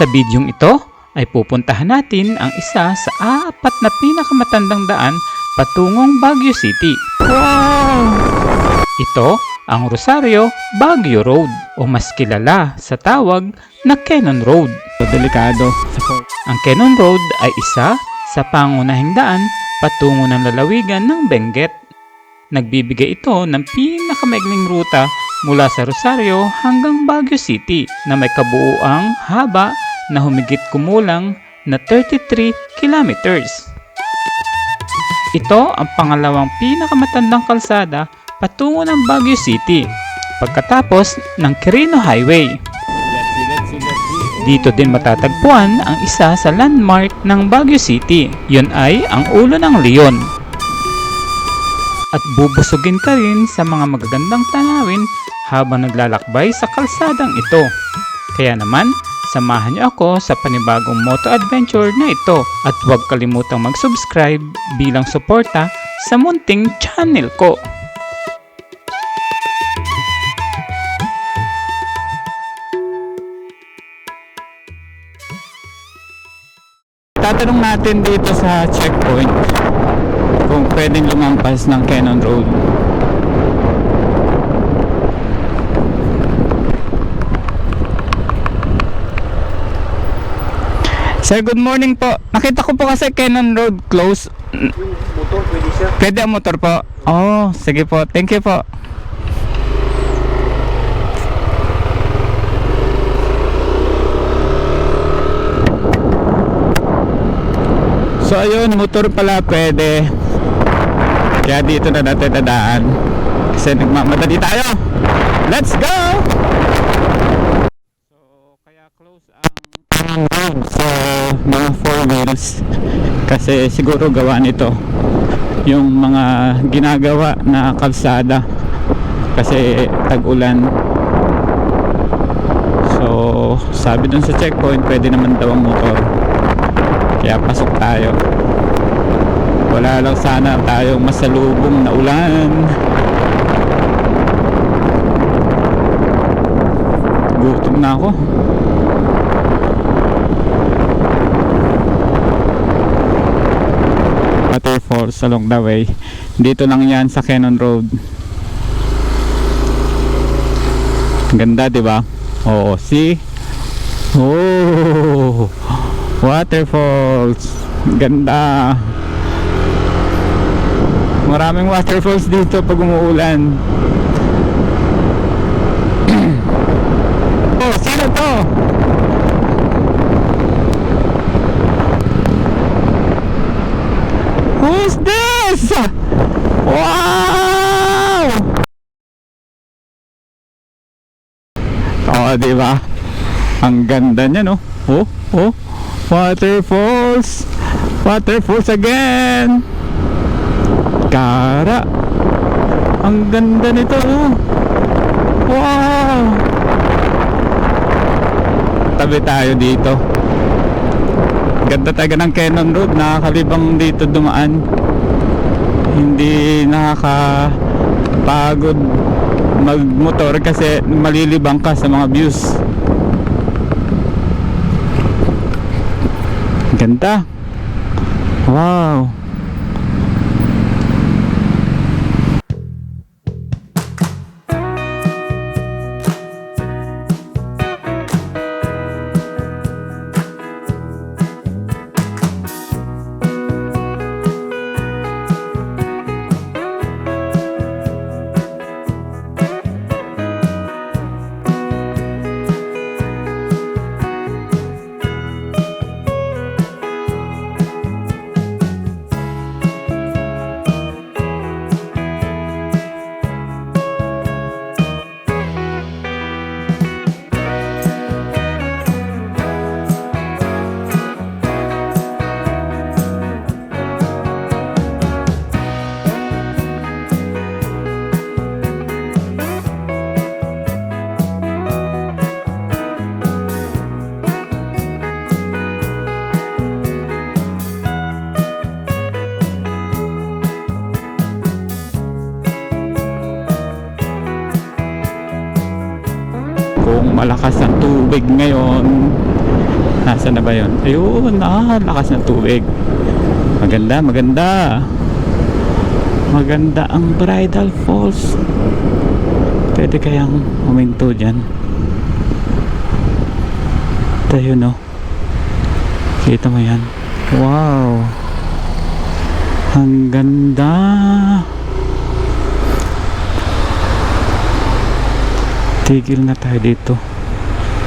Sa bidyong ito ay pupuntahan natin ang isa sa apat na pinakamatandang daan patungong Baguio City. Ito ang Rosario Baguio Road o mas kilala sa tawag na Cannon Road. Delikado. Ang Cannon Road ay isa sa pangunahing daan patungo ng lalawigan ng Benguet. Nagbibigay ito ng pinakamaigling ruta mula sa Rosario hanggang Baguio City na may kabuuang haba na humigit kumulang na 33 kilometers. Ito ang pangalawang pinakamatandang kalsada patungo ng Baguio City pagkatapos ng Quirino Highway. Dito din matatagpuan ang isa sa landmark ng Baguio City. Yun ay ang ulo ng leon. At bubusugin ka rin sa mga magagandang tanawin habang naglalakbay sa kalsadang ito. Kaya naman, samahan niyo ako sa panibagong moto adventure na ito at huwag kalimutang mag-subscribe bilang suporta sa munting channel ko. Tatanong natin dito sa checkpoint kung pwedeng lumampas ng Cannon Road. Sir, good morning po. Nakita ko po kasi Cannon Road close. Motor, pwede siya. Pwede ang motor po? Oh, sige po. Thank you po. So ayun, motor pala pwede. Kaya dito na natin dadaan. Kasi nagmamadali tayo. Let's go! So kaya close ang Cannon Road sa mga four wheels. Kasi siguro gawa nito yung mga ginagawa na kalsada kasi tag-ulan so sabi dun sa checkpoint pwede naman daw ang motor kaya pasok tayo wala lang sana tayong masalubong na ulan. Gutom na ako. Waterfalls along the way. Dito lang yan sa Cannon Road. Ganda ba? Oo see? Oh waterfalls! Ganda maraming waterfalls dito pag umuulan oh sino to Who's this? Wow! Oh, di ba? Ang ganda niya, no? Oh, oh. Waterfalls. Waterfalls again. Kara. Ang ganda nito, oh. Wow! Tabi tayo dito. Ganda talaga ng Cannon Road. Nakakalibang dito dumaan. Hindi nakakapagod magmotor kasi malilibang ka sa mga views. Ganda. Wow. Kung malakas ang tubig ngayon. Nasaan na ba yun? Ayun, ah, lakas ng tubig. Maganda, maganda. Maganda ang Bridal Falls. Pwede kayang huminto dyan. Tayo no. Kita mo yan. Wow. Ang ganda. Tigil na tayo dito.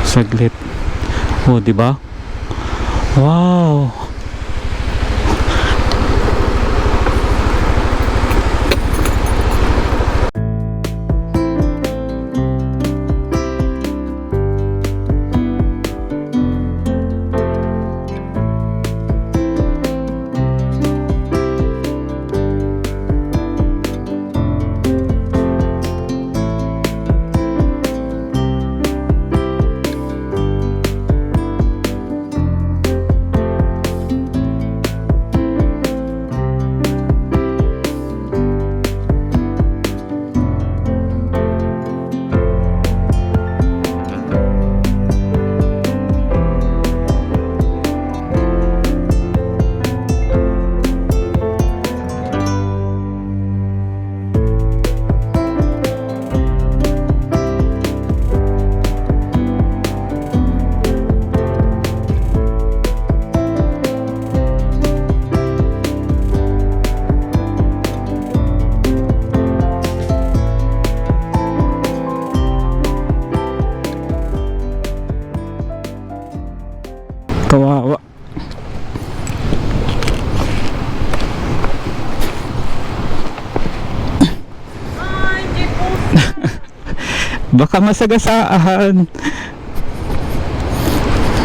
Saglit. Oh, di ba? Wow. Baka masagasaan.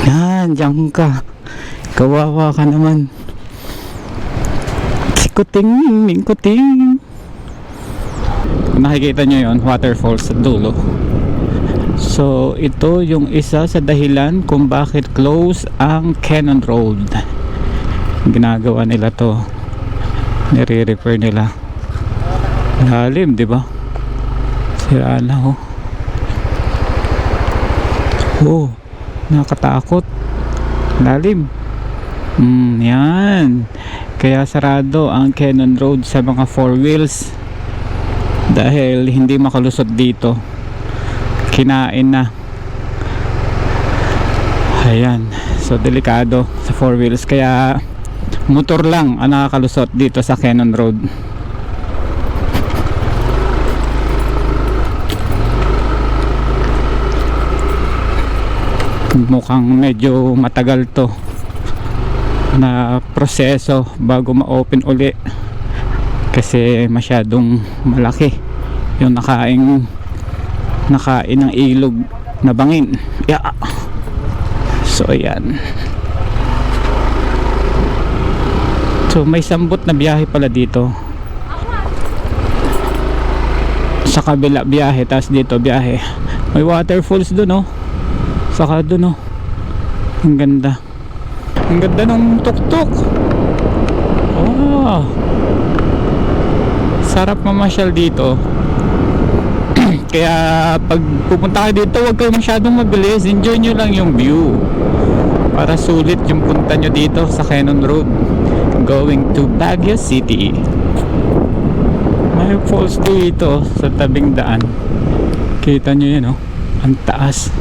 Yan, diyan ka. Kawawa ka naman. Sikuting, mingkuting. Kung nakikita nyo yon waterfalls sa dulo. So, ito yung isa sa dahilan kung bakit close ang Cannon Road. Ginagawa nila to. Nire-repair nila. Lalim, di ba? Sira na, oh. Oh, nakatakot. Lalim. Hmm, yan. Kaya sarado ang Cannon Road sa mga four wheels. Dahil hindi makalusot dito kinain na ayan so delikado sa four wheels kaya motor lang ang nakakalusot dito sa Cannon Road mukhang medyo matagal to na proseso bago ma-open uli kasi masyadong malaki yung nakaing nakain ng ilog na bangin. Yeah. so ayan. So may sambot na biyahe pala dito. Sa kabila biyahe tapos dito biyahe. May waterfalls dun oh saka dun oh ang ganda ang ganda ng tuktok oh sarap mamasyal dito kaya pag pupunta kayo dito, huwag kayo masyadong mabilis. Enjoy nyo lang yung view. Para sulit yung punta nyo dito sa Cannon Road. Going to Baguio City. May falls dito sa tabing daan. Kita nyo yun, oh. Ang taas.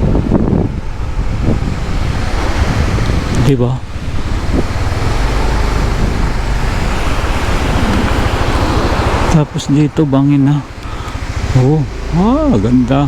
Diba? Tapos dito bangin na. Oh, ah, ganda.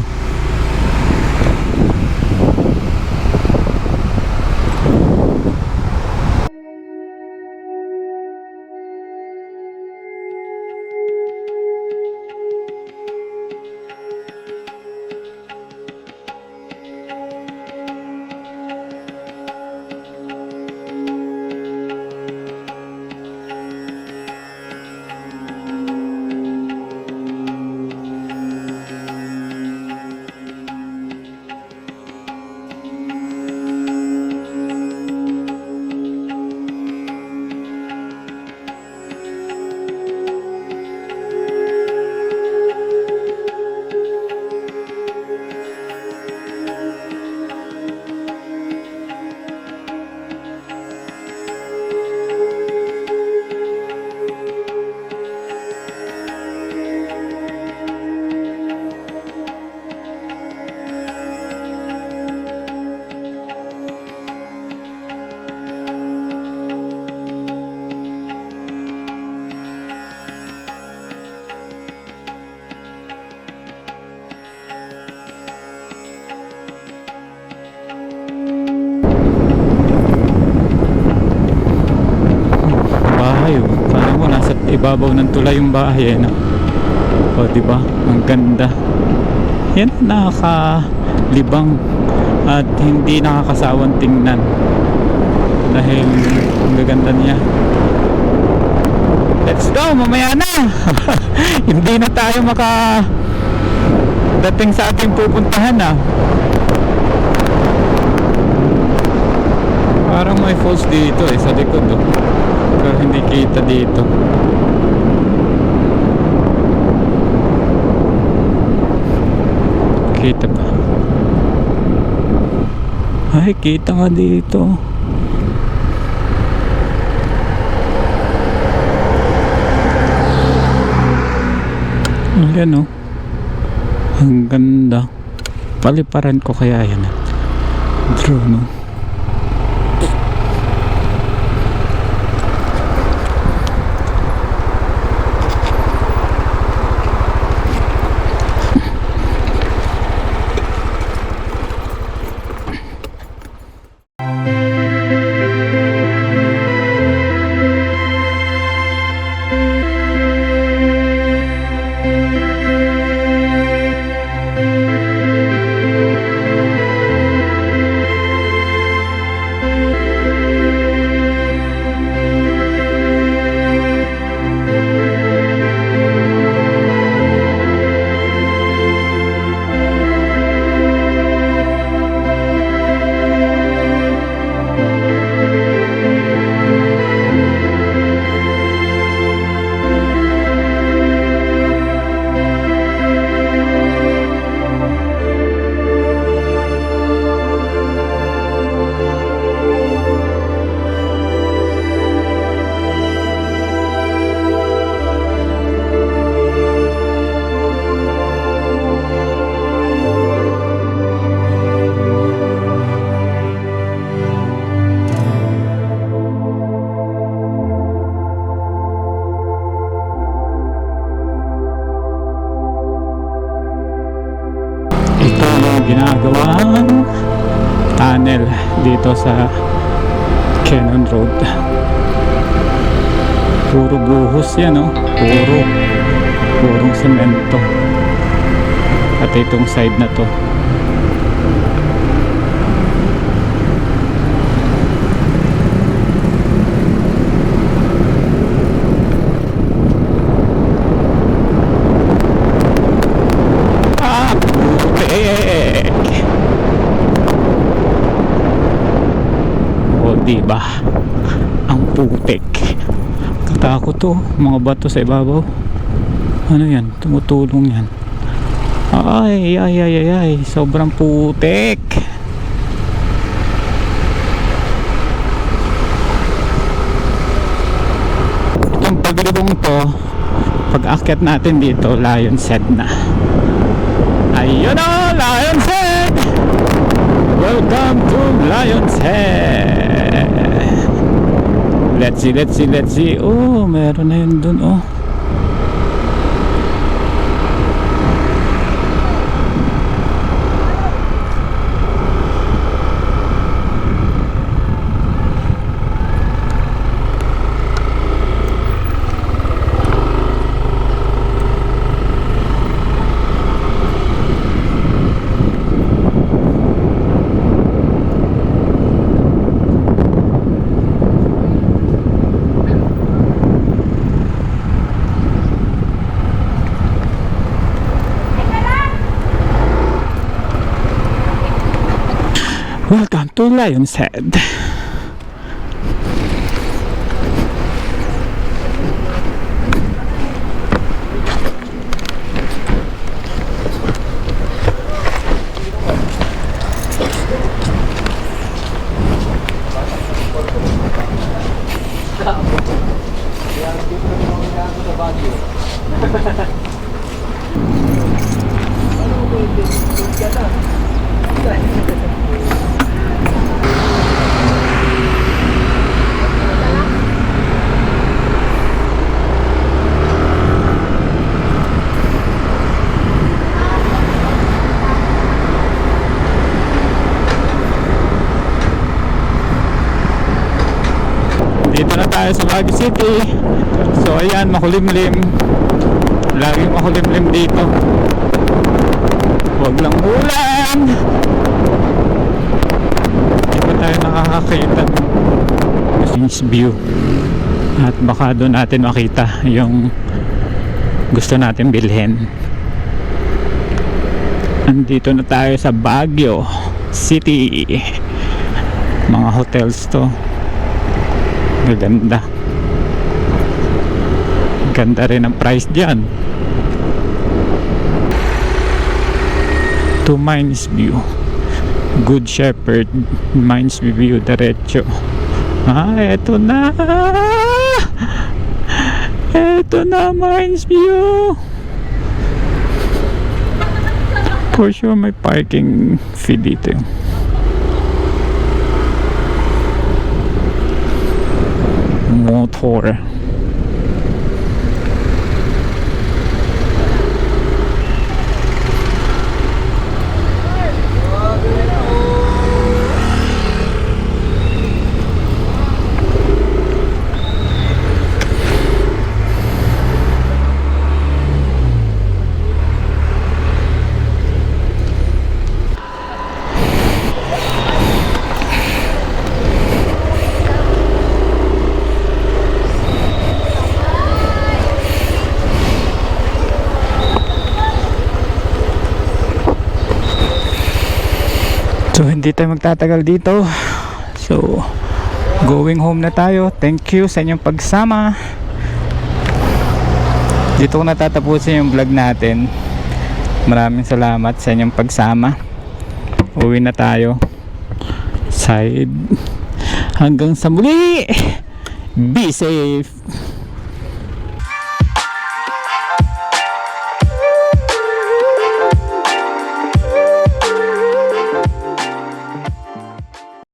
Ibabaw ng tulay yung bahay eh, no? O, di ba? Ang ganda. Yan, nakakalibang at hindi nakakasawang tingnan dahil ang gaganda niya. Let's go, mamaya na! hindi na tayo maka dating sa ating pupuntahan ah. Parang may falls dito eh, sa likod oh. Pero hindi kita dito. Kita pa. Ay, kita nga dito. Ayan oh. Ang ganda. Paliparan ko kaya yan. ah. Drone oh. Sa Cannon Road. Puro buhos yan, oh. Puro. Purong semento. At itong side na to. Ah, putik! O, diba? Ang putik. Katakot to. Mga bato sa ibabaw. Ano yan? Tumutulong yan. Ay, ay, ay, ay, ay. Sobrang putik. Itong paglubong to, pag akyat natin dito, Lion's Head na. Ayun o, Lion's Head! Welcome to Lion's Head! Let's see, let's see, let's see. Oh, meron na yun dun, oh. Lion's Head. Dito na tayo sa Baguio City. So ayan, makulimlim. Laging makulimlim dito. Huwag lang ulan. Hindi pa tayo nakakakita Queens view. At baka doon natin makita yung gusto natin bilhin. Andito na tayo sa Baguio City. Mga hotels to. Maganda. Ganda rin ang price dyan. To Mines View. Good Shepherd Mines View diretso. Ah, eto na. Eto na Mines View. For sure may parking fee dito. Motor. So hindi tayo magtatagal dito. So going home na tayo. Thank you sa inyong pagsama. Dito ko natatapusin yung vlog natin. Maraming salamat sa inyong pagsama. Uwi na tayo. Side. Hanggang sa muli. Be safe.